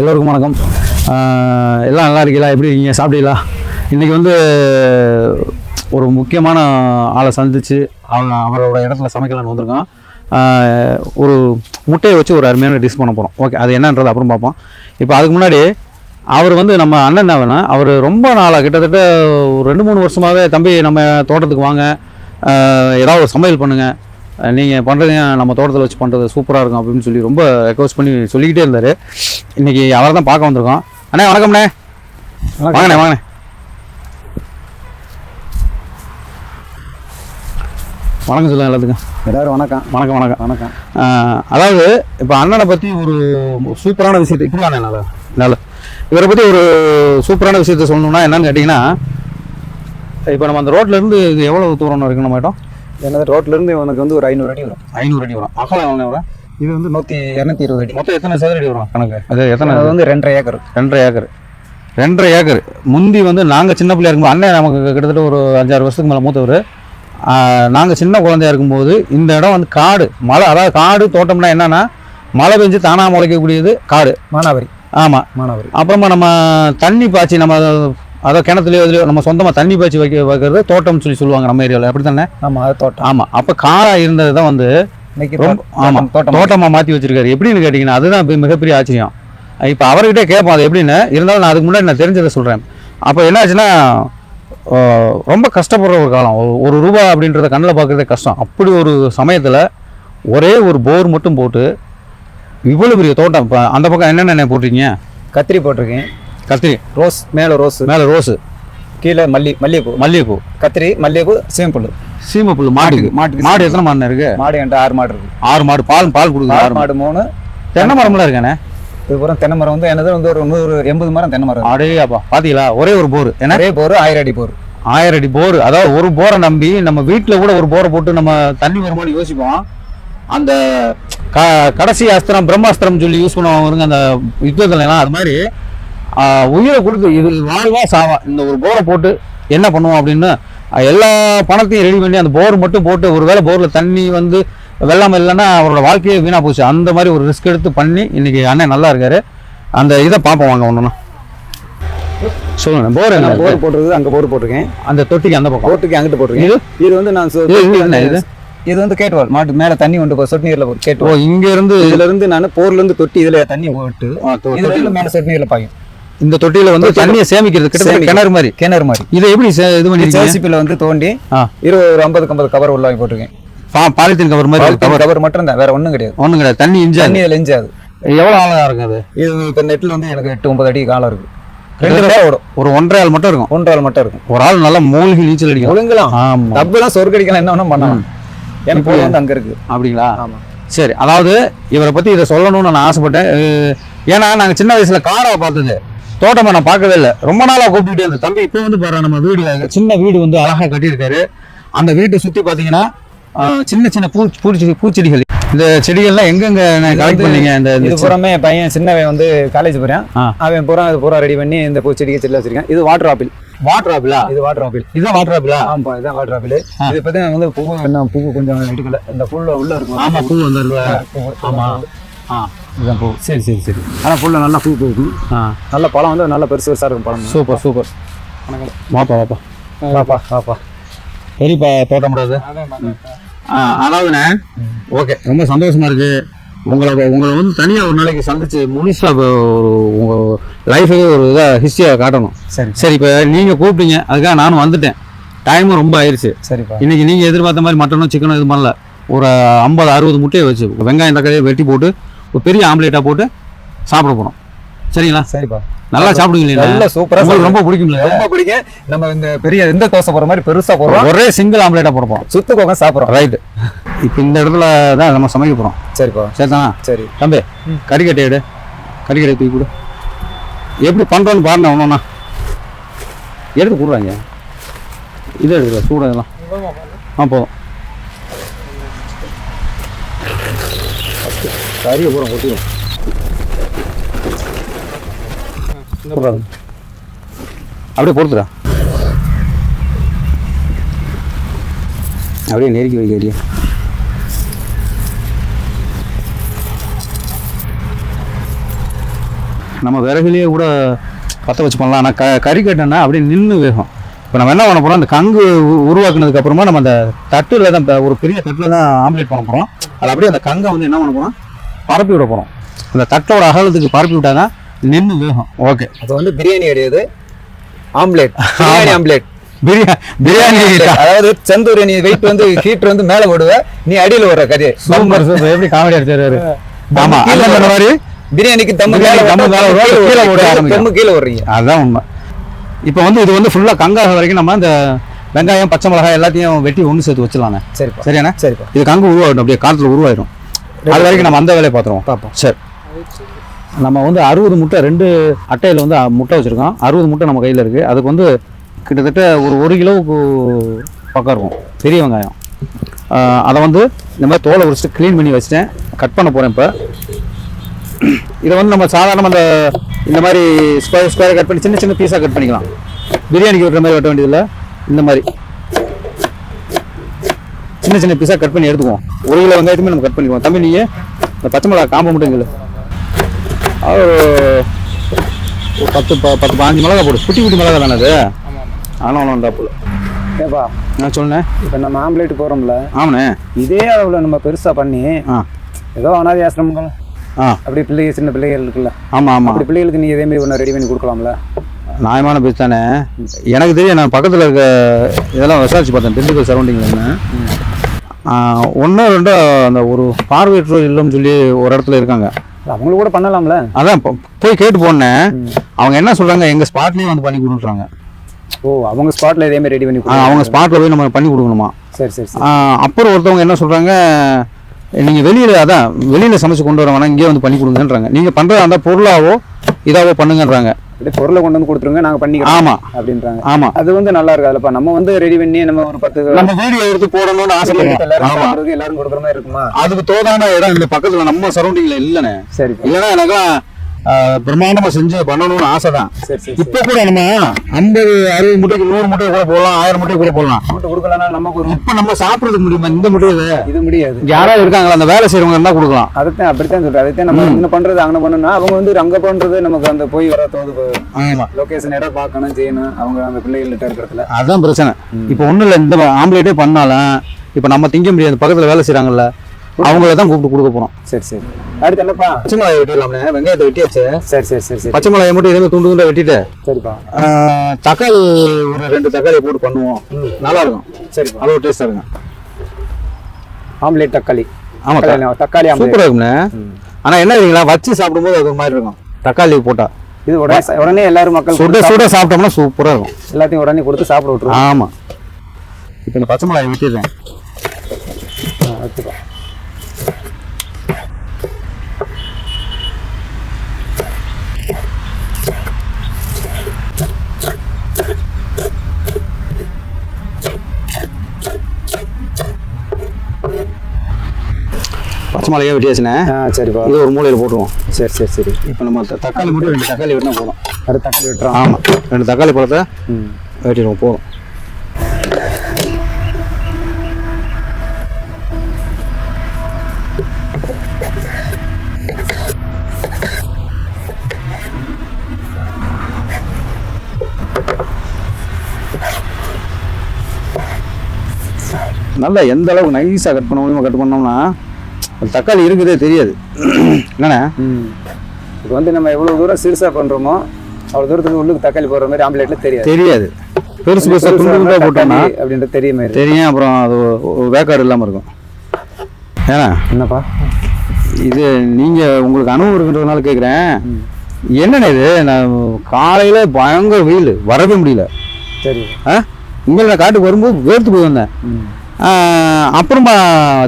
எல்லோருக்கும் வணக்கம். எல்லாம் நல்லா இருக்கீங்களா? எப்படி இருக்கீங்க? சாப்பிட்டீங்களா? இன்றைக்கி வந்து ஒரு முக்கியமான ஆளை சந்திச்சு அவங்க அவரோட இடத்துல சமைக்கலாம்னு வந்திருக்கோம் ஒரு முட்டையை வச்சு ஒரு அருமையான டிஷ் பண்ண போகிறோம் ஓகே அது என்னன்றது அப்புறம் பார்ப்போம். இப்போ அதுக்கு முன்னாடி அவர் வந்து நம்ம அண்ணன் என்ன வேணா அவர் ரொம்ப நாளாக கிட்டத்தட்ட ஒரு ரெண்டு மூணு வருஷமாகவே தம்பி நம்ம தோட்டத்துக்கு வாங்க. ஏதாவது ஒரு சமையல் பண்ணுங்கள் நீங்கள் பண்ணுறது நம்ம தோட்டத்தில் வச்சு பண்ணுறது சூப்பராக இருக்கும் அப்படின்னு சொல்லி ரொம்ப ரெக்வஸ்ட் பண்ணி சொல்லிக்கிட்டே இருந்தார். இன்றைக்கி அவரை தான் பார்க்க வந்திருக்கோம். அண்ணே வணக்கம்ண்ணே. வாங்கண்ணே வாங்கண்ணே. வணக்கம் சொல்லுங்கள் எல்லாத்துக்கும். எல்லாரும் வணக்கம். வணக்கம் வணக்கம். வணக்கம். அதாவது இப்போ அண்ணனை பற்றி ஒரு சூப்பரான விஷயத்தை இப்படி தானே நல்ல. நல்ல. இவரை பற்றி ஒரு சூப்பரான விஷயத்த சொல்லணும்னா என்னன்னு கேட்டிங்கன்னா இப்போ நம்ம அந்த ரோட்ல இருந்து இது எவ்வளோ தூரம் இருக்கு நம்ம இடம் எனது ரோட்ல இருந்து உனக்கு வந்து ஒரு ஐநூறு அடி வரும். ஐநூறு அடி வரும். அகலம் எவ்வளோ வரும்? இது வந்து நூத்தி இரநூத்தி இருபது அடி. மொத்தம் எத்தனை சதுர அடி வரும் கணக்கு? அது எத்தனை அது வந்து ரெண்டரை ஏக்கர். ரெண்டரை ஏக்கர். ரெண்டரை ஏக்கர். முந்தி வந்து நாங்கள் சின்ன பிள்ளையா இருக்கும்போது அண்ணன் நமக்கு கிட்டத்தட்ட ஒரு அஞ்சாறு வருஷத்துக்கு மேலே மூத்தவர். நாங்கள் சின்ன குழந்தையா இருக்கும்போது இந்த இடம் வந்து காடு. மழை அதாவது காடு தோட்டம்னா என்னன்னா மழை பெஞ்சு தானாக முளைக்கக்கூடியது காடு. மானாவரி. ஆமாம் மானாவரி. அப்புறமா நம்ம தண்ணி பாய்ச்சி நம்ம அதாவது கிணத்துலையோ இதுலையோ நம்ம சொந்தமாக தண்ணி பாய்ச்சி வைக்க வைக்கிறது தோட்டம்னு சொல்லி சொல்லுவாங்க நம்ம ஏரியாவில் அப்படி தானே அது தோட்டம். ஆமாம் அப்போ காடாக இருந்தது தான் வந்து ரொம்ப ஆமாம் தோட்டம் தோட்டமாக மாற்றி வச்சிருக்காரு. எப்படின்னு கேட்டிங்கன்னா அதுதான் மிகப்பெரிய ஆச்சரியம். இப்போ அவர்கிட்ட கேட்போம் அது எப்படின்னு? இருந்தாலும் நான் அதுக்கு முன்னாடி நான் தெரிஞ்சதை சொல்கிறேன் அப்போ என்ன ஆச்சுன்னா ரொம்ப கஷ்டப்படுற ஒரு காலம். ஒரு- ஒரு ரூபா அப்படின்றத கண்ணில் பார்க்குறதே கஷ்டம். அப்படி ஒரு சமயத்தில் ஒரே ஒரு போர் மட்டும் போட்டு இவ்வளோ பெரிய தோட்டம். இப்போ அந்த பக்கம் என்னென்ன போட்டிருக்கீங்க? கத்திரி போட்டிருக்கேன். கத்திரி. ரோஸ் மேல ரோஸ். மேலே ரோஸு. கீழே மல்லி மல்லிகைப்பூ. மல்லிகைப்பூ. கத்திரி மல்லிகைப்பூ சேம்புல் சீமை புல் மாட்டுக்கு மாட்டுக்கு மாடு எத்தனை மாடு இருக்கு? மாடு என்கிட்ட ஆறு மாடு இருக்கு. ஆறு மாடு. பால் பால் கொடுக்குது ஆறு மாடு மூணு. தென்னை மரம்லாம் இருக்கானே? இதுபுறம் தென்னை மரம் வந்து எனது வந்து ஒரு நூறு எண்பது மரம் தென்னை மரம். அடே அப்பா. பாத்தீங்களா? ஒரே ஒரு போர். என்ன? நிறைய போர் ஆயிரம் அடி போர். ஆயிரம் அடி போர். அதாவது ஒரு போரை நம்பி நம்ம வீட்டில் கூட ஒரு போரை போட்டு நம்ம தண்ணி வருமானு யோசிப்போம். அந்த க கடைசி அஸ்திரம் பிரம்மாஸ்திரம் சொல்லி யூஸ் பண்ணுவாங்க அந்த யுத்தத்துல எல்லாம் அது மாதிரி. உயிரை கொடுத்து இது வாழ்வா சாவா? இந்த ஒரு போரை போட்டு என்ன பண்ணுவோம் அப்படின்னு எல்லா பணத்தையும் ரெடி பண்ணி அந்த போர் மட்டும் போட்டு ஒருவேளை போரில் தண்ணி வந்து வெள்ளம் இல்லைன்னா அவரோட வாழ்க்கையே வீணாக போச்சு. அந்த மாதிரி ஒரு ரிஸ்க் எடுத்து பண்ணி இன்னைக்கு அண்ணன் நல்லா இருக்காரு. அந்த இதை பார்ப்போம் வாங்க ஒன்றுனா சொல்லுங்க போர் என்ன? போர் போட்டிருக்கு அங்க போர் போட்டிருக்கேன். அந்த தொட்டிக்கு அந்த பக்கம். போட்டுக்கு அங்கிட்டு போட்டிருக்கேன். இது? இது வந்து நான் இது- வந்து கேட்டுவால் மாட்டு மேல தண்ணி கொண்டு போ சொட்டு நீர்ல கேட்டுவால் இங்க இருந்து இதுல இருந்து நான் போர்ல இருந்து தொட்டி இதுல தண்ணி இருந்து மேல சொட்டு நீர்ல பாயும். இந்த தொட்டியில வந்து தண்ணியை சேமிக்கிறது கிட்டத்தட்ட. கிணறு மாதிரி. கிணறு மாதிரி. இதை எப்படி இது பண்ணிருக்கீங்க? ஜேசிபில வந்து தோண்டி. இருபது ஒரு ஐம்பதுக்கு ஐம்பது கவர் உள்ள போட்டிருக்கேன். பா- பாலித்தீன் கவர் மாதிரி கவர் கவர் மட்டும் தான் வேற ஒண்ணும் கிடையாது. ஒண்ணும் கிடையாது. தண்ணி இஞ்சாது. தண்ணி இதுல எவ்வளவு ஆழம் இருக்கும் அது? இது இப்ப நெட்ல வந்து எனக்கு எட்டு ஒன்பது அடி காலம் இருக்கு. ரெண்டு ரூபா ஓடும். ஒரு ஒன்றரை ஆள் மட்டும் இருக்கும்? ஒன்றரை ஆள் மட்டும் இருக்கும். ஒரு ஆள் நல்லா மூழ்கி நீச்சல் அடிக்கும் ஒழுங்கலாம். ஆமா. டப்புலாம் சொர்க்க அடிக்கலாம் என்ன வேணும் பண்ணலாம். எனக்கு வந்து அங்க இருக்கு. அப்படிங்களா? ஆமா. சரி அதாவது இவரை பத்தி இதை சொல்லணும்னு நான் ஆசைப்பட்டேன். ஏன்னா நாங்க சின்ன வயசுல காடாவை பார்த்தது. தோட்டமா நான் பார்க்கவே இல்லை. ரொம்ப நாளா கூப்பிட்டுட்டே இருந்தேன். தம்பி இப்போ வந்து பாரு நம்ம வீடு சின்ன வீடு வந்து அழகா கட்டியிருக்காரு. அந்த வீட்டை சுத்தி பாத்தீங்கன்னா அஹ், சின்ன சின்ன பூ பூச்சி பூச்செடிகள். இந்த செடிகள்லாம் எங்கெங்க கலெக்ட் பண்ணீங்க? இந்த இது பூராமே பையன் சின்னவன் வந்து காலேஜ் போறான். அவன் பூரா இது பூரா ரெடி பண்ணி இந்த பூச்செடி செடியில் வச்சிருக்கேன். இது வாட்டர் ஆப்பிள் வாட்டர் ஆப்பிளா இது வாட்டர் ஆப்பிள் இதுதான் வாட்டர் ஆப்பிளா ஆமாப்பா இதான் வாட்டர் ஆப்பிள் இது பத்தி வந்து பூ என்ன பூ கொஞ்சம் எடுக்கல. இந்த புல்ல உள்ள இருக்கும். ஆமா பூ வந்துருல பூ, ஆமா. ஆ. இதுதான் பூ. சரி சரி சரி. ஆனா புல்ல நல்லா பூ பூக்கும் ஆ. நல்ல பழம் வந்து நல்ல பெருசு பெருசா இருக்கும் பழம். Super super. வாப்பா வாப்பா. வாப்பா வாப்பா. பெரியப்பா தோட்டம் கூடாது ஆ அதாவதுண்ணே. ஓகே. ரொம்ப சந்தோஷமா இருக்கு. உங்களை உங்களை வந்து தனியாக ஒரு நாளைக்கு சந்திச்சு முழுசா இப்ப ஒரு உங்கள் லைஃபே ஒரு இதாக ஹிஸ்ட்ரியாக காட்டணும். சரி. சரி இப்போ நீங்கள் கூப்பிட்டீங்க. அதுக்காக நானும் வந்துட்டேன். டைமும் ரொம்ப ஆயிடுச்சு சரிப்பா. இன்னைக்கு நீங்கள் எதிர்பார்த்த மாதிரி மட்டனும் சிக்கனும் இது பண்ணல. ஒரு ஐம்பது அறுபது முட்டையை வச்சு வெங்காயம் தக்காளியை வெட்டி போட்டு ஒரு பெரிய ஆம்லேட்டாக போட்டு சாப்பிட போகிறோம் சரிங்களா? சரிப்பா. நல்லா சாப்பிடுவீங்களா நல்ல சூப்பரா ரொம்ப பிடிக்கும்ல? ரொம்ப பிடிக்கும். நம்ம இந்த பெரிய எந்த தோசை போற மாதிரி பெருசா போடுறோம். ஒரே சிங்கிள் ஆம்லேட்டாக போட போகிறோம் சுத்து கோகம் சாப்பிடுறோம். ரைட்டு இப்போ இந்த இடத்துல தான் நம்ம சமைக்க போகிறோம் சரிப்பா. சரிதானா? சரி. தம்பி கறிக்கட்டை எடு. கறிக்கட்டை தூக்கி கொடு. எப்படி பண்ணுறோன்னு பாருங்க ஒன்றுண்ணா எடுத்து கொடுறாங்க. இது எடுக்கல சூட இதெல்லாம். ஆ போதும். கறியை பூரா கொட்டிடும் அப்படியே பொறுத்துடா அப்படியே நெருக்கி வைக்க அப்படியே நம்ம விறகுலேயே கூட பற்ற வச்சு பண்ணலாம் ஆனால் க கறி கட்டினா அப்படியே நின்று வேகும். இப்போ நம்ம என்ன பண்ண போகிறோம் அந்த கங்கு உருவாக்குனதுக்கு அப்புறமா நம்ம அந்த தட்டில் தான் ஒரு பெரிய தட்டில் தான் ஆம்லேட் பண்ண போகிறோம் அது அப்படியே அந்த கங்கை வந்து என்ன பண்ண போகிறோம் பரப்பி விட போகிறோம் அந்த தட்டோட அகலத்துக்கு பரப்பி விட்டாதான் நின்று வேகும். ஓகே அது வந்து பிரியாணி கிடையாது ஆம்லேட். பிரியாணி ஆம்லேட். பிரியா பிரியாணி அதாவது செந்தூரி நீ வெயிட் வந்து ஹீட் வந்து மேல போடுவ நீ அடியில வர கதையை. சூப்பர் சூப்பர் எப்படி காமெடி அடிச்சாரு ஆமா. அந்த. மாதிரி பிரியாணிக்கு தம்மு மேல பிரியாணி தம்மு மேல கீழே ஆரம்பிக்கும். தம்மு கீழே வர்றீங்க அதுதான் உண்மை. இப்போ வந்து இது வந்து ஃபுல்லாக கங்காக வரைக்கும் நம்ம இந்த வெங்காயம் பச்சை மிளகாய் எல்லாத்தையும் வெட்டி ஒன்று சேர்த்து வச்சிடலாண்ணே சரிப்பா. சரியாண்ணே? சரிப்பா. இது கங்கு உருவாயிடும் அப்படியே காற்றுல உருவாயிடும் அது வரைக்கும் நம்ம அந்த வேலையை பார்த்துருவோம். பார்ப்போம். சரி. நம்ம வந்து அறுபது முட்டை ரெண்டு அட்டையில் வந்து முட்டை வச்சுருக்கோம். அறுபது முட்டை நம்ம கையில் இருக்குது அதுக்கு வந்து கிட்டத்தட்ட ஒரு ஒரு கிலோவுக்கு பக்கம் இருக்கும். பெரிய வெங்காயம். அதை வந்து இந்த மாதிரி தோலை உரிச்சிட்டு க்ளீன் பண்ணி வச்சிட்டேன். கட் பண்ண போகிறேன் இப்போ. இதை வந்து நம்ம சாதாரணமாக அந்த இந்த மாதிரி ஸ்கொயர் ஸ்கொயர் கட் பண்ணி சின்ன சின்ன பீஸாக கட் பண்ணிக்கலாம். பிரியாணிக்கு வெட்டுற மாதிரி வெட்ட வேண்டியதில்லை. இந்த மாதிரி. சின்ன சின்ன பீஸாக கட் பண்ணி எடுத்துக்குவோம். ஒரு கிலோ வெங்காயத்துமே நம்ம கட் பண்ணிக்குவோம். தம்பி நீங்கள் இந்த பச்சை மிளகா காம்ப மட்டும் இல்லை ஒரு பத்து ப- பத்து பாஞ்சு மிளகா போடு. குட்டி குட்டி மிளகா தானே அது? ஆனால் ஒன்றும் இருந்தாப்புல ஏப்பா நான் சொன்னேன். இப்போ நம்ம ஆம்லேட் போறோம்ல ஆமாண்ணே. இதே அளவுல நம்ம பெருசா பண்ணி ஆ. ஏதோ அனாதை ஆசிரமங்கள் ஆ. அப்படி பிள்ளைங்க சின்ன பிள்ளைகள் இருக்குல்ல ஆமாம் ஆமாம் அப்படி பிள்ளைகளுக்கு நீ இதே மாதிரி ஒன்று ரெடி பண்ணி கொடுக்கலாம்ல? நியாயமான பேச்சு தானே? எனக்கு தெரியும் நான் பக்கத்தில் இருக்க இதெல்லாம் விசாரிச்சு பார்த்தேன் திண்டுக்கல் சரௌண்டிங்கில் ஒன்றோ ரெண்டோ அந்த ஒரு பார்வையற்றோர் இல்லைன்னு சொல்லி ஒரு இடத்துல இருக்காங்க. அவங்களும் கூட பண்ணலாம்ல? அதான் போய் கேட்டு போனேன். அவங்க என்ன சொல்கிறாங்க எங்கள் ஸ்பாட்லேயே வந்து பண்ணி கொடுக்குறாங்க ஓ அவங்க ஸ்பாட்ல இதே மாதிரி ரெடி பண்ணி அவங்க ஸ்பாட்டில் போய் நம்ம பண்ணி கொடுக்கணுமா? சரி சரி அப்புறம் ஒருத்தவங்க என்ன சொல்கிறாங்க நீங்கள் வெளியில் அதான் வெளியில் சமைச்சு கொண்டு வர வேணாம் இங்கேயே வந்து பண்ணி கொடுங்கன்றாங்க. நீங்கள் பண்ணுற அந்த பொருளாவோ இதாவோ பண்ணுங்கன்றாங்க. அப்படியே பொருளை கொண்டு வந்து கொடுத்துருங்க நாங்க பண்ணிக்கிறோம் ஆமாம் அப்படின்றாங்க. ஆமாம் அது வந்து நல்லா இருக்கு அதுலப்பா நம்ம வந்து ரெடி பண்ணி நம்ம ஒரு பத்து நம்ம வீடியோ எடுத்து போடணும்னு ஆசைப்படுறோம் எல்லாரும் ஆமா. கொடுக்குற மாதிரி இருக்குமா? அதுக்கு தோதான இடம் இந்த பக்கத்துல நம்ம சரௌண்டிங்ல இல்லைண்ணே. சரிப்பா இல்லைன்னா எனக்குலாம் ஆஹ், பிரம்மாண்டமா செஞ்சு பண்ணணும்னு ஆசை தான் இப்போ கூட நம்ம ஐம்பது அறுபது முட்டைக்கு நூறு முட்டை கூட போடலாம் ஆயிரம் முட்டை கூட போடலாம். அமௌண்ட் கொடுக்கலன்னா நமக்கு ஒரு இப்போ நம்ம சாப்பிட்றதுக்கு முடியுமா? இந்த முட்டை இது முடியாது. யாராவது இருக்காங்களா? அந்த வேலை செய்யறவங்க இருந்தா கொடுக்கலாம். அதைத்தான் அப்படித்தான் சொல்றேன். அதைத்தான் நம்ம இங்க பண்றது அங்க பண்ணணும்னா அவங்க வந்து அங்க பண்றது நமக்கு அந்த போய் வர தோது ஆமா. லொகேஷன் இடம் பார்க்கணும் செய்யணும். அவங்க அந்த பிள்ளைகள்கிட்ட இருக்கிறதுல அதான் பிரச்சனை. இப்போ ஒண்ணும் இல்லை இந்த ஆம்லேட்டே பண்ணாலும் இப்போ நம்ம திங்க முடியாது பக்கத்துல வேலை செய்றாங்கல்ல. அவங்கள தான் கூப்பிட்டு கொடுக்க போறோம். சரி சரி. அடுத்து என்னப்பா? பச்சை மிளகாய் வெட்டிடலாம்ண்ணே வெங்காயத்தை வெட்டியாச்சு. சரி சரி சரி சரி. பச்சை மிளகாய் மட்டும் இதே துண்டு துண்டா வெட்டிட்டு சரிப்பா. தக்காளி ஒரு ரெண்டு தக்காளி போட்டு பண்ணுவோம். நல்லா இருக்கும். சரிப்பா. அது ஒரு டேஸ்டா இருக்கும். ஆம்லேட் தக்காளி. ஆமா தக்காளி சூப்பரா இருக்குண்ணே ஆனா என்ன தெரியுங்களா வச்சு சாப்பிடும்போது அது மாதிரி இருக்கும். தக்காளி போட்டா. இது உடனே உடனே எல்லாரும் மக்கள் சுட சுட சாப்பிட்டோம்னா சூப்பரா இருக்கும். எல்லாத்தையும் உடனே கொடுத்து சாப்பிட விட்டுருவோம். ஆமா. இப்போ இந்த பச்சை மிளகாய் வெட்டிடுறேன் வச்சுப்பா பச்சை மிளகாய் வெட்டியாச்சுண்ணே சரிப்பா இது ஒரு மூலையில் போட்டுருவோம். சரி சரி சரி. இப்போ நம்ம தக்காளி மட்டும் ரெண்டு தக்காளி வெட்டினா போதும். அடுத்து தக்காளி விட்டுறோம். ஆமா. ரெண்டு தக்காளி பழத்தை ம். வெட்டிடுவோம் போதும். நல்லா எந்த அளவுக்கு நைஸாக கட் பண்ண முடியுமோ கட் பண்ணோம்னா தக்காளி இருக்குதே தெரியாது. என்னண்ணே? இப்போ வந்து நம்ம எவ்வளோ தூரம் சிறுசாக பண்ணுறோமோ அவ்வளோ தூரத்துக்கு உள்ளுக்கு தக்காளி போடுற மாதிரி ஆம்லேட்ல தெரியாது. தெரியாது. பெருசு பெருசாக துண்டு துண்டாக போட்டோம்னா அப்படின்றது தெரிய மாதிரி தெரியும் அப்புறம் அது வேக்காடு இல்லாமல் இருக்கும். ஏன்னா என்னப்பா? இது நீங்கள் உங்களுக்கு அனுபவம் இருக்கிறதுனால கேட்குறேன் என்னண்ணே இது? நான் காலையில் பயங்கர வெயில் வரவே முடியல. சரி. ஆ? இங்கே நான் காட்டுக்கு வரும்போது வேர்த்து போய் வந்தேன். அப்புறமா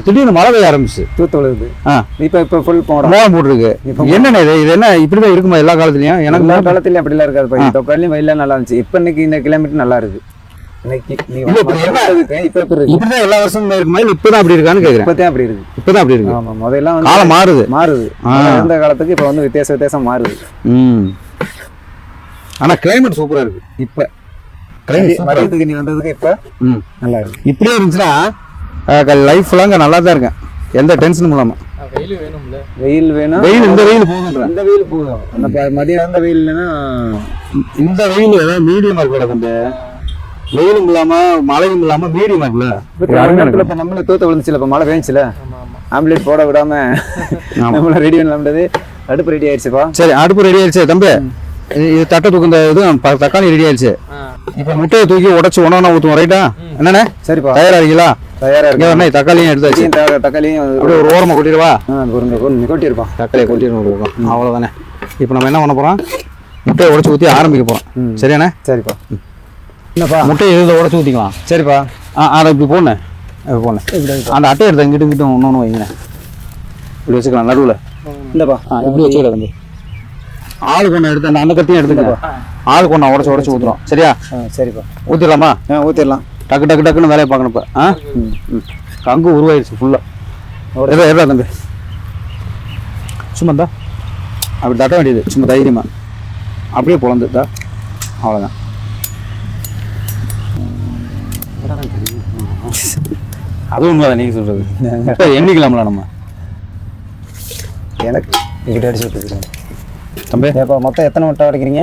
திடீர்னு மழை பெய்ய ஆரம்பிச்சு. தூத்து விழுது ஆ. இப்போ இப்போ ஃபுல் போகிறோம் மோகம் போட்டிருக்கு. என்னண்ணே இது? இது என்ன இப்படி தான் இருக்குமா எல்லா காலத்துலையும்? எனக்கு எல்லா காலத்துலயும் அப்படிலாம் இருக்காது பா. இந்த காலையும் வெயிலாம் நல்லா இருந்துச்சு. இப்போ இன்னைக்கு இந்த கிளைமேட் நல்லா இருக்கு. இப்ப? இப்போ எல்லா வருஷமும் இருக்குமா? இல்லை இப்போ தான் அப்படி இருக்கான்னு கேட்குறேன் இப்போதான் அப்படி இருக்கு. இப்போ தான் அப்படி இருக்கு. ஆமா முதல்ல காலம் மாறுது. மாறுது. இருந்த காலத்துக்கு இப்போ வந்து வித்தியாச வித்தியாசம் மாறுது. ம். ஆனால் கிளைமேட் சூப்பராக இருக்கு. இப்போ. மதியத்துக்கு நீ வந்ததுக்கு இப்போ? ம். நல்லா இருக்கு. இப்படியே இருந்துச்சுன்னா லைஃப் லாங்க நல்லா தான் இருக்கேன் எந்த டென்ஷனும் இல்லாமல் வெயில் வேணும்ல. வெயில் வேணும் வெயில் இந்த வெயில் போகுன்ற இந்த வெயில் போதும் அந்த ப- மதியம் அந்த வெயில் இல்லைன்னா இந்த வெயில் ஏதாவது மீடியமா இருக்கல தம்பி. வெயிலும் இல்லாம மழையும் இல்லாம மீடியமா இருக்குல்ல. இப்போ நம்மள தூத்த விழுந்துச்சுல இப்போ மழை பெஞ்சுல ஆமா ஆமா. ஆம்லேட் போட விடாம. நம்மள ரெடி பண்ணலாம்ன்றது அடுப்பு ரெடி ஆயிடுச்சுப்பா. சரி அடுப்பு ரெடி ஆயிடுச்சு. தம்பி இது தட்டை தூக்கு இந்த இது ப- தக்காளி ரெடி ஆயிடுச்சு. இப்போ முட்டையை தூக்கி உடச்சு ஒன்றா ஊற்றுவோம் ரைட்டா என்னண்ணே? சரிப்பா. தயாரா இருக்கீங்களா தயாரா இருக்கு தக்காளியும் எடுத்தாச்சு தக்காளியும் அப்படியே ஒரு ஓரமாக கொட்டிடுவா? கொட்டியிருப்பான் தக்காளியை கொட்டிடணும் அவ்வளோதானே இப்போ நம்ம என்ன பண்ண போகிறோம் முட்டையை உடச்சி ஊற்றி ஆரம்பிக்க போகிறோம் சரியாண்ணே? சரிப்பா. என்னப்பா? முட்டையை இதில் உடச்சி ஊற்றிக்கலாம் சரிப்பா. ஆ அதை இப்படி போடணேன் இப்படி போடணேன் அந்த அட்டையை எடுத்து இங்கிட்டு இங்கிட்டு ஒன்று ஒன்று வைங்கண்ணே. இப்படி வச்சுக்கலாம் நடுவில். இந்தப்பா. ஆ இப்படி வச்சுக்கலாம் தம்பி. ஆளுக்கு ஒன்று எடுத்து அந்த கத்தியும் எடுத்துக்க. ஆளுக்கு ஒன்று உடச்சி உடச்சி ஊற்றுறோம் சரியா? ஆ சரிப்பா ஊற்றிடலாமா ஆ ஊற்றிடலாம் டக்கு டக்கு டக்குன்னு வேலையை பார்க்கணும் இப்போ. ஆ? ம். கங்கு உருவாயிருச்சு ஃபுல்லாக எதா எதா தம்பி? சும்மா இந்தா அப்படி தட்ட வேண்டியது சும்மா தைரியமா. அப்படியே பொழந்துட்டா அவ்வளோதான் அது உண்மைதான் நீங்கள் சொல்கிறது எண்ணிக்கலாம்ல நம்ம. எனக்கு இங்கிட்ட அடிச்சு விட்டுருக்கேன். தம்பி. ஏப்பா மொத்தம் எத்தனை முட்டை உடைக்கிறீங்க?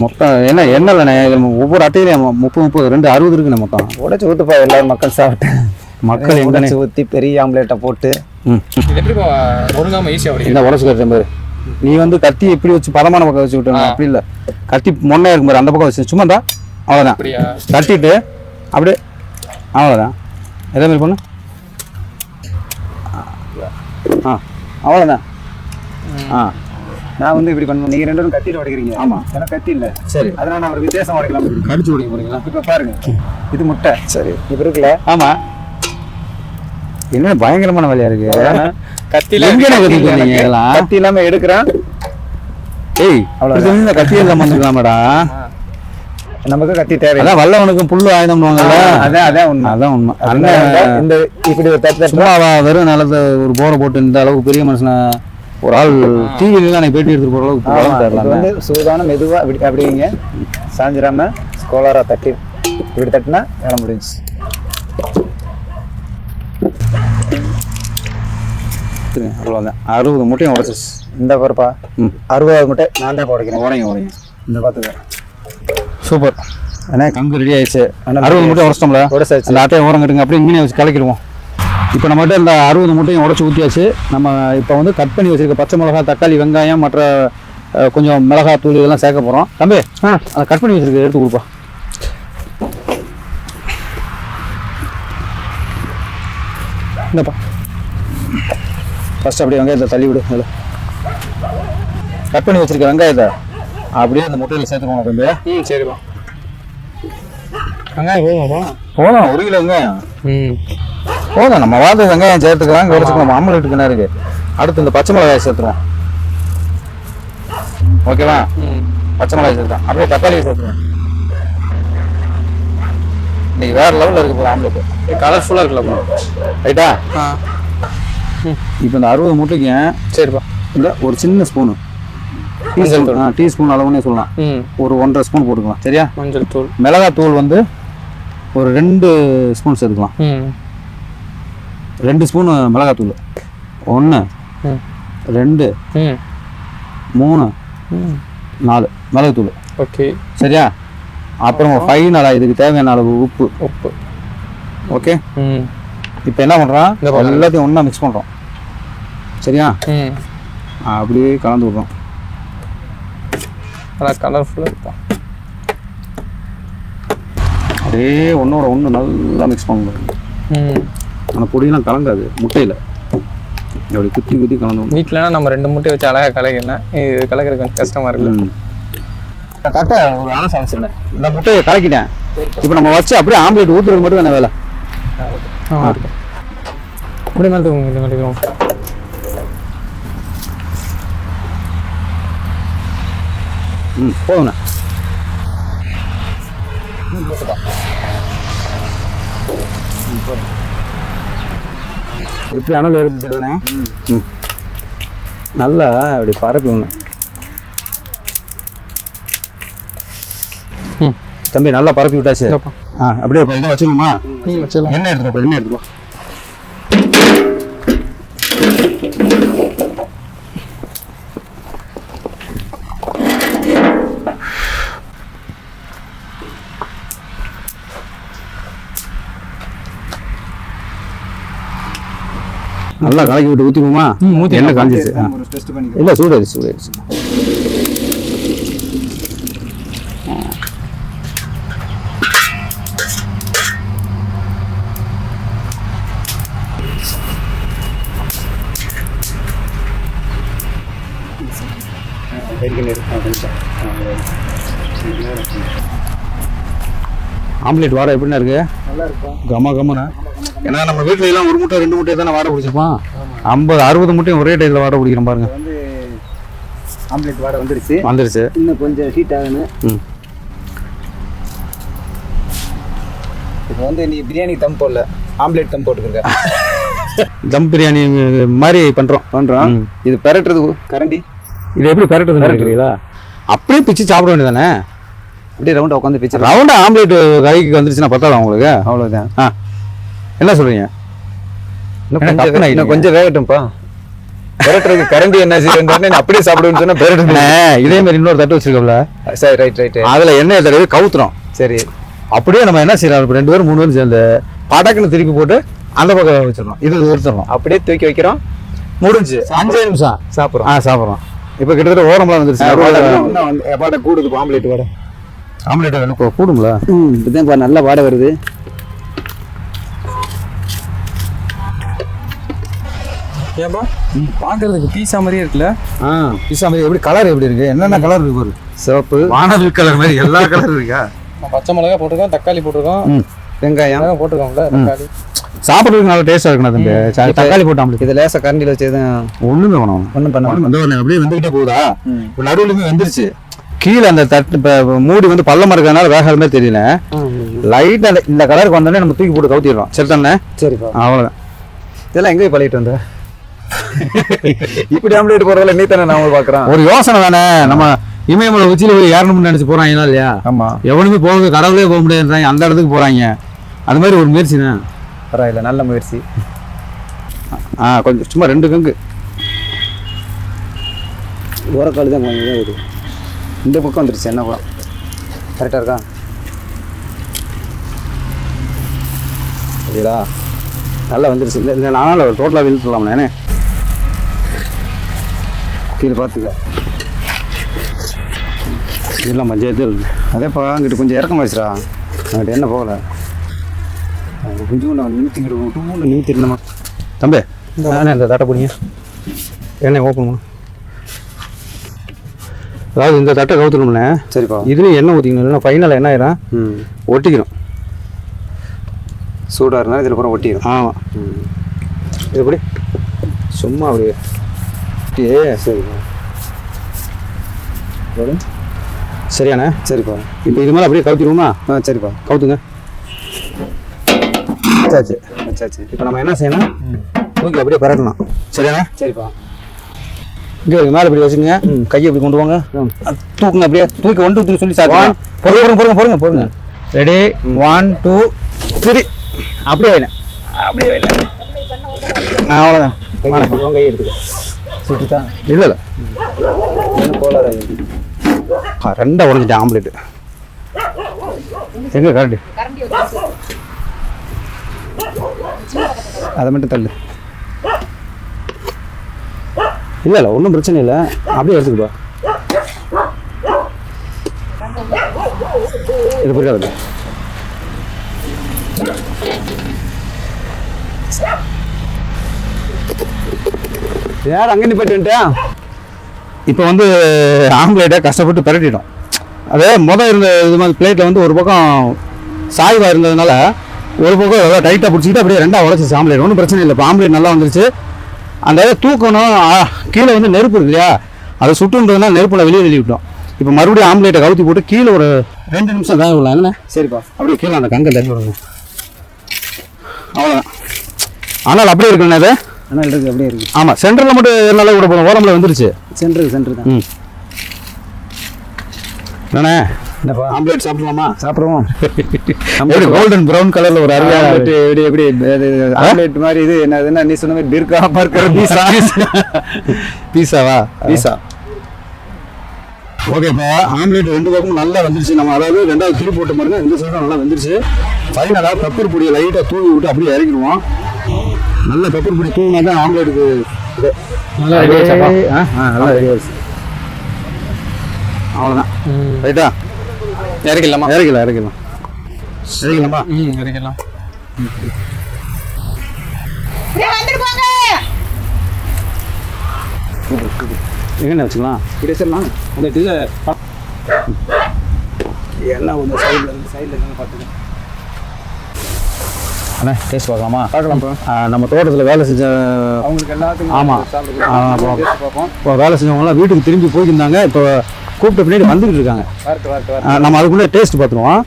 மொத்தம் என்ன என்ன இல்லைண்ணே ஒவ்வொரு அட்டையிலையும் முப்பது முப்பது ரெண்டு அறுபது இருக்குண்ணே மொத்தம். உடைச்சு ஊற்றுப்பா எல்லாரும் மக்கள் சாப்பிட்டு. மக்கள் உடைச்சு ஊற்றி பெரிய ஆம்லேட்டை போட்டு. ம். இது எப்படிப்பா ஒழுங்காம ஈஸியா உடைக்குது இந்த உடச்சு கட்டுற மாதிரி நீ வந்து கத்தி எப்படி வச்சு பதமான பக்கம் வச்சு விட்டு அப்படி இல்லை. கத்தி மொன்னையா இருக்கும் பாரு அந்த பக்கம் வச்சு. சும்மா தான் அவ்வளோதான் அப்படியா? தட்டிட்டு அப்படியே அவ்வளோதான் எதே மாதிரி பண்ணு? ஆ. அவ்வளோதான் ஆ. நான் வந்து இப்படி பண்ணுவேன் நீங்கள் ரெண்டு பேரும் உடைக்கிறீங்க. ஆமா. எனக்கு கத்தி இல்லை. சரி. அதனால நான் ஒரு வித்தியாசம் உடைக்கலாம். கடிச்சு பிடிக்க போறீங்களா? இப்போ பாருங்க. இது முட்டை. சரி. இப்போ இருக்குல்ல? ஆமாம் என்ன பயங்கரமான வேலையா இருக்கு? இதெல்லாம்? கத்தி இல்லாம எடுக்கிறேன். ஏய். இப்படி இந்த கத்தி இல்லாம வந்துக்கலாமாடா நமக்கு கத்தி தேவை அதான் வல்லவனுக்கும் புல்லு ஆயுதம்னுவாங்கல்ல அதான் அதான் உண்மை. அதான் உண்மை. அண்ணன் இந்த இப்படி ஒரு தட்டு தட்டுறா சும்மா அவ வெறும் நிலத்தை ஒரு போரை போட்டு இந்த அளவுக்கு பெரிய மனுஷனை ஒரு ஆள் டிவிலாம் எனக்கு பேட்டி எடுத்துட்டு போற அளவுக்கு வளர்ந்து வந்து சூதான மெதுவா இப்படி அப்படிங்க. சாஞ்சிராம கோளாரா தட்டி இப்படி தட்டினா வேலை முடிஞ்சு அவ்வளோதான் அறுபது முட்டையும் உடச்சிச்சு இந்த பொறுப்பா ம். அறுபதாவது முட்டை நான் தான் உடைக்கிறேன் உடைங்க உடைங்க இந்த பார்த்துக்க சூப்பர். அண்ணே. கங்கு ரெடி ஆயிடுச்சு. அறுபது முட்டை உடச்சிட்டோம்ல. உடைச்சாச்சு. அந்த அட்டையை ஓரம் கட்டுங்க அப்படியே இங்கே வச்சு கலக்கிடுவோம். இப்போ நம்மகிட்ட இந்த அறுபது முட்டையும் உடச்சி ஊற்றியாச்சு நம்ம இப்போ வந்து கட் பண்ணி வச்சிருக்க பச்சை மிளகா தக்காளி வெங்காயம் மற்ற கொஞ்சம் மிளகாய் தூள் இதெல்லாம் சேர்க்க போகிறோம் தம்பி அதை கட் பண்ணி வச்சிருக்க எடுத்து கொடுப்பா. இந்தப்பா. ஃபர்ஸ்ட் அப்படியே வெங்காயத்தை தள்ளி விடு அதில் கட் பண்ணி வச்சிருக்க வெங்காயத்தை அப்படியே அந்த முட்டையில் சேர்த்துக்கணும் தம்பி. ம் சரிப்பா. வெங்காயம் போதுமாப்பா? போதும். ஒரு கிலோ வெங்காயம் ம். போதும் நம்ம வார்த்தை வெங்காயம் சேர்த்துக்கிறோம் குறைச்சிக்கலாம் ஆம்லெட் கிணறு இருக்கு? அடுத்து இந்த பச்சை மிளகாய் சேர்த்துருவோம். ஓகேவா? பச்சை மிளகாய் சேர்த்துறோம் அப்படியே தக்காளி சேர்த்துருவோம் இன்னைக்கு வேற லெவலில் இருக்கு போது ஆம்லெட் கலர்ஃபுல்லாக இருக்குல்லப்பா ரைட்டா இப்போ இந்த அறுபது முட்டைக்கு சரிப்பா. இந்த ஒரு சின்ன ஸ்பூனு மஞ்சள் தூள். டீ ஸ்பூன் அளவுனே சொல்லலாம். ஒரு ஒன்றரை ஸ்பூன் போட்டுக்கலாம் சரியா? மஞ்சள் தூள். மிளகாய் தூள் வந்து ஒரு ரெண்டு ஸ்பூன் சேர்த்துக்கலாம். ரெண்டு ஸ்பூன் மிளகாய் தூள் ஒன்று ரெண்டு மூணு நாலு மிளகுத்தூள். ஓகே. சரியா? அப்புறம் ஃபைனலாக இதுக்கு தேவையான அளவு உப்பு. உப்பு. ஓகே? இப்போ என்ன பண்ணுறோம் பக்கம். எல்லாத்தையும் ஒன்றா மிக்ஸ் பண்ணுறோம் சரியா? அப்படியே கலந்து விட்றோம். நல்லா கலர்ஃபுல்லாக இருப்பா அப்படியே ஒன்றோட ஒன்று நல்லா மிக்ஸ் பண்ணணும். ம். அந்த பொடியெல்லாம் கலங்காது முட்டையில். அப்படி குத்தி குத்தி கலந்து. வீட்டிலனா நம்ம ரெண்டு முட்டை வச்சு அழகாக கலக்கிறேன் இது கலக்கிறது கொஞ்சம் கஷ்டமாக இருக்குல்ல ம். கரெக்டாக ஒரு அரை சமைச்சிருந்தேன். இந்த முட்டையை கலக்கிட்டேன். இப்போ நம்ம வச்சு அப்படியே ஆம்லேட் ஊற்றுறது மட்டும் தானே வேலை? இருக்கு இப்படி மேலே தூங்க இந்த மாதிரி தூங்க ம் போதுண்ணே எப்படி அனல் எடுத்துட்டுதானே ம் நல்லா அப்படி பரப்பி ஒன்று ம். தம்பி நல்லா பரப்பி விட்டாச்சு. ஆ அப்படியே வச்சுக்கோமா எண்ணெய் எடுத்துக்கோ எண்ணெய் எடுத்துக்கோ நல்லா கலக்கி விட்டு ஊற்றிக்குமா. எண்ணெய் பண்ணி இல்லை சூடாயிருச்சு சூடாயிருச்சு ஆம்லேட் வாடை எப்படிண்ணா இருக்கு? நல்லா இருக்கும் கம கமனா ஏன்னா நம்ம வீட்ல எல்லாம் ஒரு முட்டை ரெண்டு முட்டை தானே வாடை பிடிச்சிருப்பான் ஐம்பது அறுபது முட்டையும் ஒரே டைத்தில் வாடை பிடிக்கிறோம் பாருங்க. வந்து ஆம்லெட் வாடை வந்துருச்சு. வந்துருச்சு. இன்னும் கொஞ்சம் ஹீட் ஆகணும் இப்போ வந்து நீ பிரியாணி தம் போடல. ஆம்லெட் தம் போட்டுருக்க தம் பிரியாணி மாதிரி பண்ணுறோம் ம். இது பெரட்டுறதுக்கு கரண்டி. இது எப்படி பெரட்டுறது. நினைக்கிறீங்களா? அப்படியே பிச்சு சாப்பிட வேண்டியதானே அப்படியே ரவுண்டாக உட்காந்து பிச்சு ரவுண்டா ஆம்லேட் கைக்கு வந்துருச்சுன்னா பத்தாதா உங்களுக்கு? அவ்வளோதான் ஆ. என்ன சொல்றீங்க? இன்னும் கொஞ்சம் வேகட்டும்ப்பா. பெரட்டுறதுக்கு கரண்டி என்ன செய்யறேன் அப்படியே சாப்பிடுவேன்னு சொன்னா பெரட்டு அண்ணே, இதே மாதிரி இன்னொரு தட்டு வச்சிருக்கோம்ல. சரி ரைட் ரைட்டு அதுல எண்ணெயை தடவி கவுத்துறோம். சரி. அப்படியே நம்ம என்ன செய்யலாம்? இப்போ ரெண்டு பேரும் மூணு பேரும் சேர்ந்து படக்குன்னு திருப்பி போட்டு அந்த பக்கம் வச்சிடணும் இது எடுத்துடணும் அப்படியே தூக்கி வைக்கிறோம். முடிஞ்சு. அஞ்சு நிமிஷம். சாப்பிட்றோம். ஆ சாப்பிட்றோம். இப்போ கிட்டத்தட்ட ஓரம்லாம் வந்துருச்சு. வாடை. கூடுது ஆம்லெட் வாடை ஆம்லேட் கூடுங்களா இப்போதான் நல்லா வாடை வருது. ஏன்பா? பார்க்கறதுக்கு பீஸா மாதிரியே இருக்குல்ல? ஆ. பிஸா மாதிரி எப்படி கலர் எப்படி இருக்கு? என்னென்ன கலர் இருக்கு பாரு. சிவப்பு. வானவில் கலர் மாதிரி எல்லா கலர் இருக்கா? பச்சை மிளகா போட்டிருக்கோம் தக்காளி போட்டிருக்கோம். வெங்காயம். போட்டிருக்கோம்ல தக்காளி. சாப்பிட்றதுக்கு நல்லா டேஸ்ட்டாக இருக்கணும் தம்பி. தக்காளி போட்டு ஆம்லேட். இது லேசாக கரண்டியில் வச்சு எதுவும் ஒண்ணுமே வேணாம் ஒன்றும் பண்ண அப்படியே வந்துகிட்டே போகுதா. இப்போ நடுவுலையுமே வந்துருச்சு. கீழே அந்த தட்டு மூடி வந்து பள்ளமா இருக்கறதுனால வேகாத மாதிரி தெரியல. லைட்டாக இந்த கலருக்கு வந்தோடனே நம்ம தூக்கி போட்டு கவுத்திடுறோம். சரி தானே சரிப்பா. அவ்வளோதான் இதெல்லாம் எங்கே பழகிட்டு வந்த? இப்படி ஆம்லேட் போடுறதில்ல நீ தானே நான் பார்க்குறேன் ஒரு யோசனை தானே. நம்ம இமயமலை உச்சியில் போய் ஏறணும்னு நினச்சி போகிறாங்களா இல்லையா? ஆமாம் எவனுமே போக கடவுளே போக முடியாதுன்றாங்க. அந்த இடத்துக்கு போகிறாங்க அது மாதிரி ஒரு முயற்சி தான்? பரவாயில்ல நல்ல முயற்சி. ஆ கொஞ்சம் சும்மா ரெண்டு கங்கு. ஓரக்கால் தான் கொஞ்சம் இருக்குது இந்த பக்கம் வந்துருச்சு என்ன படம்? கரெக்டாக இருக்கா? சரிடா நல்லா வந்துருச்சு. இல்லை இல்லை நானும் டோட்டலாக விழுத்துலாம்ண்ணே என்ன? கீழே பார்த்துக்க. இதெல்லாம் மஞ்சள் இருக்கு. அதேப்பா அங்கிட்டு கொஞ்சம் இறக்கம் வச்சுடா. அங்கிட்ட என்ன போகல. கொஞ்சம் நான் நிறுத்திக்கிடுவோம் டூன்னு நிறுத்திடணுமா தம்பி நானே இந்த தட்டை பிடிங்க. எண்ணெய் ஓப்பன் பண்ணு. அதாவது இந்த தட்டை கவுத்துக்கணும்ண்ணே சரிப்பா. இதுலேயும் எண்ணெய் ஊற்றிக்கணும் இல்லைன்னா ஃபைனல் என்ன ஆயிரும்? ம். ஒட்டிக்கிறோம் சூடாக இருந்தால் இதில் பூரா ஒட்டிடும் ஆமாம் ம். இது எப்படி? சும்மா அப்படியே. ஏ சரிப்பா? சரியாண்ணே? சரிப்பா இப்போ இது மேலே அப்படியே கவுத்திடுவோமா? ஆ சரிப்பா கவுத்துங்க. ஆச்சு வச்சாச்சு. இப்போ நம்ம என்ன செய்யணும்? தூக்கி அப்படியே பரட்டணும். சரியாண்ணே? சரிப்பா இங்கே மேலே இப்படி வச்சுங்க கையை இப்படி கொண்டு வாங்க தூக்குங்க அப்படியே. தூக்கி ஒன் டூ த்ரீ சொல்லி சார் பொறுங்க பொறுங்க பொறுங்க பொறுங்க ரெடி ஒன் டூ த்ரீ அப்படியே வைங்க. அப்படியே வைங்க. அவ்வளோதான் கையை எடுத்துக்க. சுட்டுட்டா? இல்லை இல்லை என்ன கோளாறு ஆ, ரெண்டா உடஞ்சிட்டேன் ஆம்லேட்டு. எங்கே கரண்டி? அதை மட்டும் தள்ளு. இல்லை இல்லை ஒன்றும் பிரச்சனை இல்லை. அப்படியே எடுத்துக்கிட்டா இது புரியாது யார் அங்கே நிப்பாட்டுன்ட்டா இப்போ வந்து ஆம்லேட்டை கஷ்டப்பட்டு பரட்டிட்டோம். அதே மொதல் இருந்த இது மாதிரி பிளேட்டில் வந்து ஒரு பக்கம் சாய்வாக இருந்ததுனால ஒரு பக்கம் ஏதோ டைட்டாக பிடிச்சிக்கிட்டு அப்படியே ரெண்டாக உடச்சிச்சு ஆம்லேட். ஒன்றும் பிரச்சனை இல்லை. இப்போ ஆம்லேட் நல்லா வந்துருச்சு. அந்த இதை தூக்கணும். கீழே வந்து நெருப்பு இருக்கு இல்லையா? அதை சுட்டுன்றதுனால நெருப்பில் வெளியே வெளியே விட்டோம் இப்போ மறுபடியும் ஆம்லேட்டை கவுத்தி போட்டு கீழே ஒரு ரெண்டு நிமிஷம் வேக விடலாம். என்ன? சரிப்பா. அப்படியே கீழே அந்த கங்கை தண்ணி விடுங்க. அவ்வளோதான் ஆனால் அப்படியே இருக்குண்ணே அது. ஆனால் இருக்கு அப்படியே இருக்கு. ஆமாம் சென்டரில் மட்டும் நல்லா கூட போகணும் ஓரமில் வந்துருச்சு. சென்டருக்கு சென்டர் தான். ம். என்னண்ணே? என்னப்பா? ஆம்லேட் சாப்பிடலாமா? சாப்பிடுவோம். எப்படி கோல்டன் ப்ரௌன் கலர்ல ஒரு ஆம்லெட் எப்படி எப்படி ஆம்லெட் மாதிரி இது என்னதுன்னா நீ சொன்ன மாதிரி பிர்கா பர்கர் பீஸா? பீஸாவா? பீஸா. ஓகே இப்போ ஆம்லேட் ரெண்டு பக்கமும் நல்லா வந்துருச்சு. நம்ம அதாவது ரெண்டாவது திரி போட்டு பாருங்க இந்த சைடும் நல்லா வந்துருச்சு. ஃபைனலாக பெப்பர் பொடியை லைட்டாக தூவி விட்டு அப்படியே இறக்கிடுவோம். நல்ல பெப்பர் பொடி தூங்கினா தான் ஆம்லேட்டுக்கு இது. நல்லா ரெடி ஆச்சாப்பா ஆ நல்லா ரெடி ஆயிடுச்சு அவ்வளோதான் ரைட்டா? இறக்கிடலாமா? இறக்கலாம் இறக்கலாம் இறக்கலாமா ம் இறக்கிடலாம். எங்கே வச்சுக்கலாம். இப்படி வச்சிடலாம். அந்த இது எல்லாம் கொஞ்சம் சைடில் இருந்து சைடில் இருந்து பார்த்துக்கலாம் அண்ணா டேஸ்ட் பார்க்கலாமா? பார்க்கலாம்ப்பா ஆ, நம்ம தோட்டத்தில் வேலை செஞ்ச அவங்களுக்கு எல்லாத்துக்கும் ஆமா. சாப்பிடுறது ஆ, அப்புறம் டேஸ்ட் பார்ப்போம். இப்போ வேலை செஞ்சவங்களாம் வீட்டுக்கு திரும்பி போயிருந்தாங்க இப்போ கூப்பிட்ட பின்னாடி வந்துக்கிட்டு இருக்காங்க. நம்ம அதுக்குள்ளே டேஸ்ட் பார்த்துருவோம்.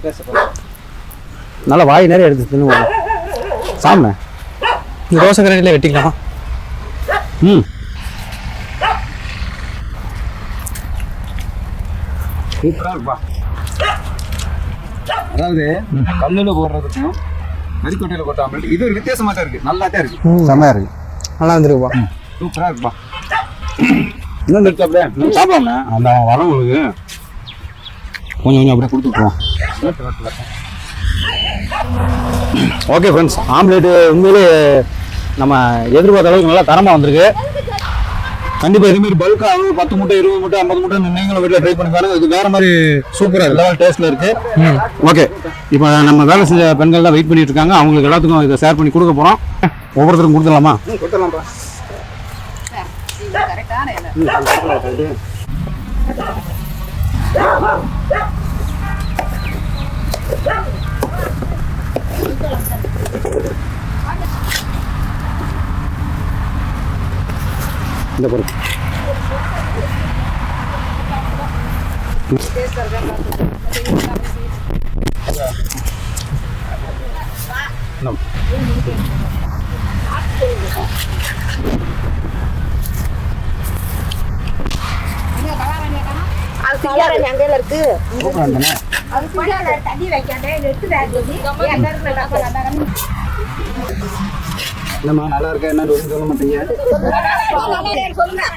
நல்லா வாய் நிறைய எடுத்து தின்னு இந்த ரோசை கரண்டியில் வெட்டிக்கலாமா. ம். சூப்பராக இருப்பா அதாவது கல்லில் போடுறதுக்கும் நரிக்கொட்டையில் கொட்டாமல் இது ஒரு வித்தியாசமாக தான் இருக்குது நல்லா தான் இருக்குது செம்மையாக இருக்கு. நல்லா இருந்துருக்குப்பா. சூப்பராக இருக்குப்பா. இன்னும் இருக்கு அப்படியே சாப்பிடலாம்ண்ணே அந்த வரவங்களுக்கு கொஞ்சம் கொஞ்சம் அப்படியே வரட்டு ஓகே ஃப்ரெண்ட்ஸ் ஆம்லேட்டு உண்மையிலே நம்ம எதிர்பார்த்த அளவுக்கு நல்லா தரமாக வந்திருக்கு. கண்டிப்பாக இதேமாரி பல்காக பத்து மூட்டை இருபது மூட்டை ஐம்பது மூட்டை நீங்களும் வீட்டில் ட்ரை பண்ணி பாருங்க. இது வேற மாதிரி இருக்கு. லெவல் டேஸ்ட்டில் இருக்கு. ஓகே இப்போ நம்ம வேலை செஞ்ச பெண்கள் தான் வெயிட் பண்ணிட்டு இருக்காங்க. அவங்களுக்கு எல்லாத்துக்கும் இதை ஷேர் பண்ணி கொடுக்க போகிறோம் ஒவ்வொருத்தருக்கும் கொடுத்துடலாமா? கொடுத்துடலாம்ப்பா. இந்த பொருள். இருக்கு. அது தண்ணி வைக்காத எடுத்து என்னம்மா நல்லா இருக்கா? என்ன சொல்ல மாட்டீங்க?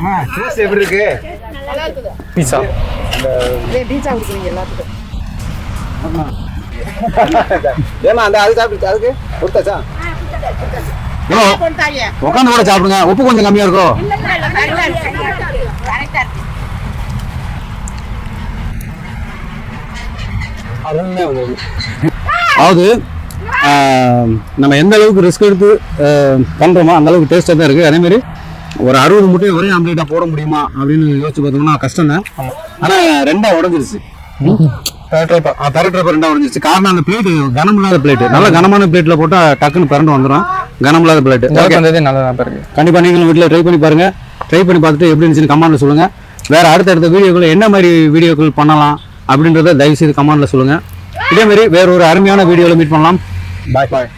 ஆ டேஸ்ட் எப்படி இருக்கு? பீஸா பீச்சா கொடுக்குறீங்க எல்லாத்துக்கும். ஏமா அந்த அது சாப்பிட்டு அதுக்கு கொடுத்தாச்சா? உட்காந்து கூட சாப்பிடுங்க. உப்பு கொஞ்சம் கம்மியாக இருக்கும் கரெக்டா இருக்கு அதாவது நம்ம எந்த அளவுக்கு ரிஸ்க் எடுத்து ஆஹ், பண்றோமோ அந்த அளவுக்கு டேஸ்ட்டாக தான் இருக்குது அதேமாரி ஒரு அறுபது முட்டையை ஒரே ஆம்லேட்டாக போட முடியுமா அப்படின்னு யோசிச்சு பார்த்தோம்னா கஷ்டம் தான். ஆனால் ரெண்டா உடஞ்சிருச்சு. பரட்டுறப்ப ரெண்டா உடஞ்சிருச்சு. காரணம் அந்த பிளேட்டு கனமில்லாத பிளேட்டு நல்ல கனமான பிளேட்டில் போட்டால் டக்குன்னு பிறண்டு வந்துடும் கனமில்லாத பிளேட்டு ஒர்க் வந்ததே நல்லா தான் இருக்கு. கண்டிப்பாக நீங்களும் வீட்டில் ட்ரை பண்ணி பாருங்க. ட்ரை பண்ணி பார்த்துட்டு எப்படி இருந்துச்சுன்னு கமெண்ட்ல சொல்லுங்க. வேற அடுத்தடுத்த வீடியோக்கள் என்ன மாதிரி வீடியோக்கள் பண்ணலாம் அப்படின்றத தயவு செய்து கமெண்ட்ல சொல்லுங்க. இதே மாதிரி வேற ஒரு அருமையான வீடியோவில் மீட் பண்ணலாம். பாய் பாய்